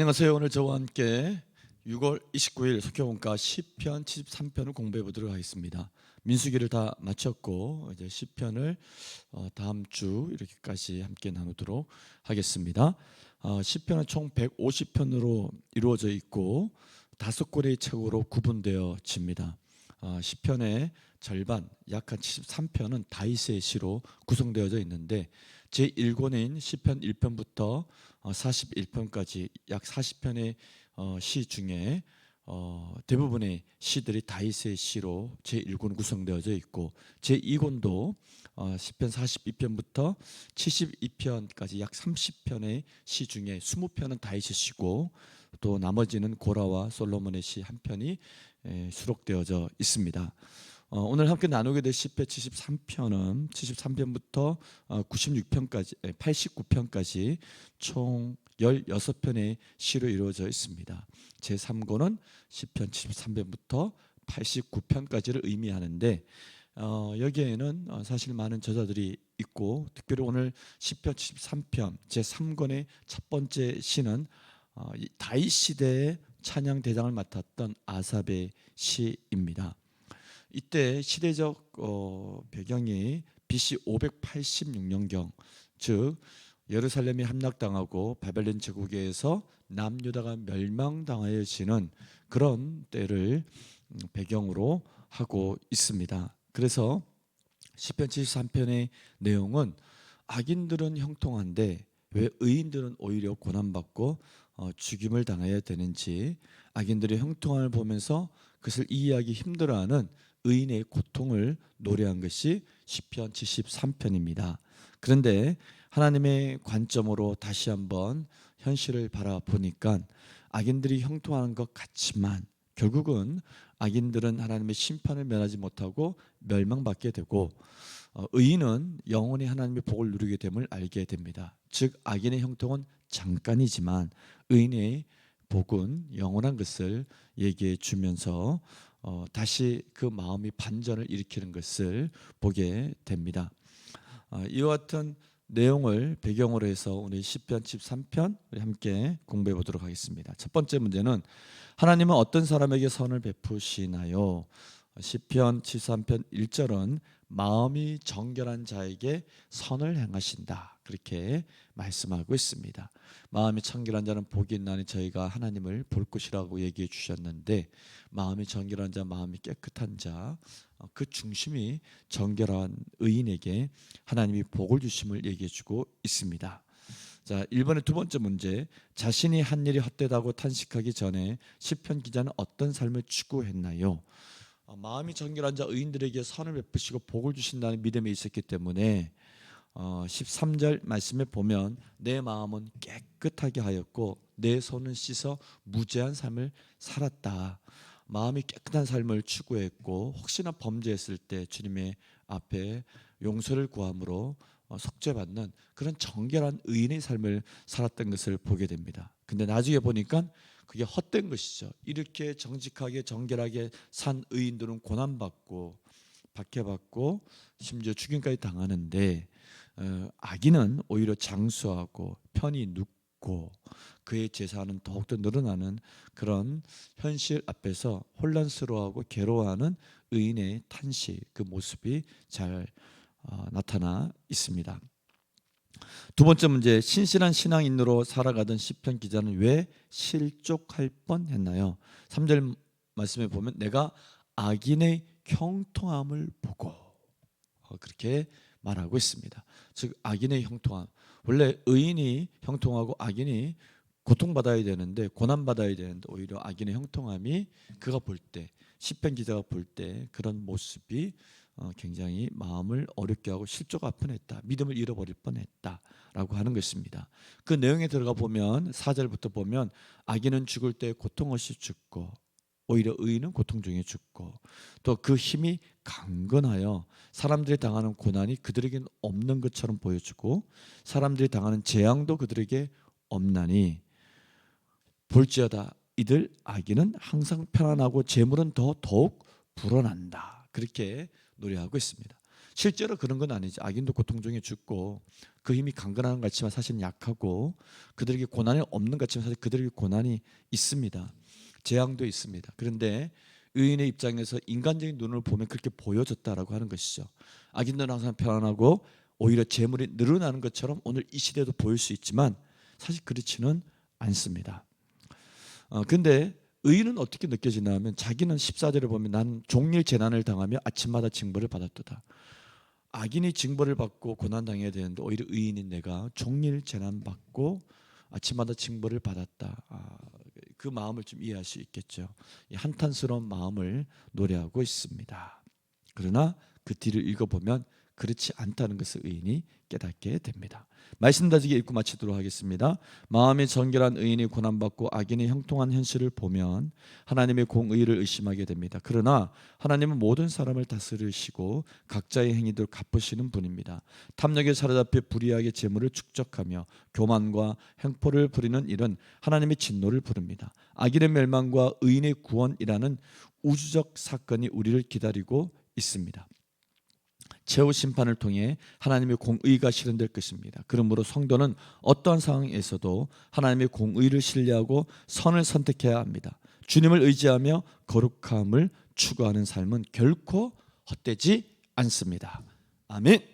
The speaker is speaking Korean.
안녕하세요. 오늘 저와 함께 6월 29일 석회원가 10편 73편을 공부해 보도록 하겠습니다. 민수기를 다 마쳤고 이제 10편을 어, 다음 주 이렇게까지 함께 나누도록 하겠습니다. 어, 10편은 총 150편으로 이루어져 있고 다섯 권의 책으로 구분되어집니다. 어, 10편의 절반 약 한 73편은 다윗의 시로 구성되어져 있는데 제 1권인 시편 1편부터 41편까지 약 40편의 어, 시 중에 어, 대부분의 시들이 다윗의 시로 제 1권 구성되어져 있고 제 2권도 어, 시편 42편부터 72편까지 약 30편의 시 중에 20편은 다윗의 시고 또 나머지는 고라와 솔로몬의 시 한 편이 에, 수록되어져 있습니다. 어, 오늘 함께 나누게 될 시편 73편은 73편부터 어, 96편까지 89편까지 총 16편의 시로 이루어져 있습니다. 제 3권은 시편 73편부터 89편까지를 의미하는데 어, 여기에는 어, 사실 많은 저자들이 있고 특별히 오늘 시편 73편 제 3권의 첫 번째 시는 어, 이 다윗 시대의 찬양 대장을 맡았던 아삽의 시입니다. 이때 시대적 어, 배경이 BC 586년경 즉 예루살렘이 함락당하고 바벨론 제국에서 남유다가 멸망당하여지는 그런 때를 음, 배경으로 하고 있습니다. 그래서 시편 73편의 내용은 악인들은 형통한데 왜 의인들은 오히려 고난받고 어, 죽임을 당해야 되는지 악인들의 형통함을 보면서 그것을 이해하기 힘들어하는 의인의 고통을 노래한 것이 시편 73편입니다. 그런데 하나님의 관점으로 다시 한번 현실을 바라보니까 악인들이 형통하는 것 같지만 결국은 악인들은 하나님의 심판을 면하지 못하고 멸망받게 되고 어, 의인은 영원히 하나님의 복을 누리게 됨을 알게 됩니다. 즉 악인의 형통은 잠깐이지만 의인의 복은 영원한 것을 얘기해 주면서 어, 다시 그 마음이 반전을 일으키는 것을 보게 됩니다. 어, 이와 같은 내용을 배경으로 해서 오늘 10편 13편 우리 함께 공부해 보도록 하겠습니다. 첫 번째 문제는 하나님은 어떤 사람에게 선을 베푸시나요? 10편 13편 1절은 마음이 정결한 자에게 선을 행하신다. 그렇게 말씀하고 있습니다. 마음이 청결한 자는 복이 있나니 저희가 하나님을 볼 것이라고 얘기해 주셨는데 마음이 정결한 자, 마음이 깨끗한 자, 어, 그 중심이 정결한 의인에게 하나님이 복을 주심을 얘기해 주고 있습니다. 자, 1번의 두 번째 문제. 자신이 한 일이 헛되다고 탄식하기 전에 시편 기자는 어떤 삶을 추구했나요? 어, 마음이 정결한 자 의인들에게 선을 베푸시고 복을 주신다는 믿음이 있었기 때문에 어, 13절 말씀에 보면 내 마음은 깨끗하게 하였고 내 손은 씻어 무죄한 삶을 살았다. 마음이 깨끗한 삶을 추구했고 혹시나 범죄했을 때 주님의 앞에 용서를 구함으로 어, 속죄받는 그런 정결한 의인의 삶을 살았던 것을 보게 됩니다. 근데 나중에 보니까 그게 헛된 것이죠. 이렇게 정직하게 정결하게 산 의인들은 고난받고 박해받고 심지어 죽임까지 당하는데 어, 악인은 오히려 장수하고 편히 눕고 그의 재산은 더욱더 늘어나는 그런 현실 앞에서 혼란스러워하고 괴로워하는 의인의 탄식 그 모습이 잘 어, 나타나 있습니다. 두 번째 문제 신실한 신앙인으로 살아가던 시편 기자는 왜 실족할 뻔했나요? 3절 말씀에 보면 내가 악인의 형통함을 보고 어, 그렇게 말하고 있습니다. 즉 악인의 형통함. 원래 의인이 형통하고 악인이 고통받아야 되는데 고난받아야 되는데 오히려 악인의 형통함이 그가 볼 때 시편 기자가 볼 때 그런 모습이 어, 굉장히 마음을 어렵게 하고 실족할 뻔했다. 믿음을 잃어버릴 뻔했다라고 하는 것입니다. 그 내용에 들어가 보면 4절부터 보면 악인은 죽을 때 고통 없이 죽고 오히려 의인은 고통 중에 죽고 또 그 힘이 강건하여 사람들이 당하는 고난이 그들에게는 없는 것처럼 보여주고 사람들이 당하는 재앙도 그들에게 없나니 볼지어다 이들 악인은 항상 편안하고 재물은 더 더욱 불어난다 그렇게 노래하고 있습니다. 실제로 그런 건 아니지. 악인도 고통 중에 죽고 그 힘이 강건한 것 같지만 사실은 약하고 그들에게 고난이 없는 것 같지만 사실 그들에게 고난이 있습니다. 재앙도 있습니다. 그런데 의인의 입장에서 인간적인 눈을 보면 그렇게 보여졌다라고 하는 것이죠. 악인들은 항상 편안하고 오히려 재물이 늘어나는 것처럼 오늘 이 시대도 보일 수 있지만 사실 그렇지는 않습니다. 어, 근데 의인은 어떻게 느껴지나 하면 자기는 14절에 보면 난 종일 재난을 당하며 아침마다 징벌을 받았도다. 악인이 징벌을 받고 고난 당해야 되는데 오히려 의인인 내가 종일 재난 받고 아침마다 징벌을 받았다. 아, 그 마음을 좀 이해할 수 있겠죠. 이 한탄스러운 마음을 노래하고 있습니다. 그러나 그 뒤를 읽어보면 그렇지 않다는 것을 의인이 깨닫게 됩니다. 말씀 다지게 읽고 마치도록 하겠습니다. 마음이 정결한 의인이 고난받고 악인이 형통한 현실을 보면 하나님의 공의를 의심하게 됩니다. 그러나 하나님은 모든 사람을 다스리시고 각자의 행위대로 갚으시는 분입니다. 탐욕에 사로잡혀 불의하게 재물을 축적하며 교만과 행포를 부리는 일은 하나님의 진노를 부릅니다. 악인의 멸망과 의인의 구원이라는 우주적 사건이 우리를 기다리고 있습니다. 최후 심판을 통해 하나님의 공의가 실현될 것입니다. 그러므로 성도는 어떠한 상황에서도 하나님의 공의를 신뢰하고 선을 선택해야 합니다. 주님을 의지하며 거룩함을 추구하는 삶은 결코 헛되지 않습니다. 아멘.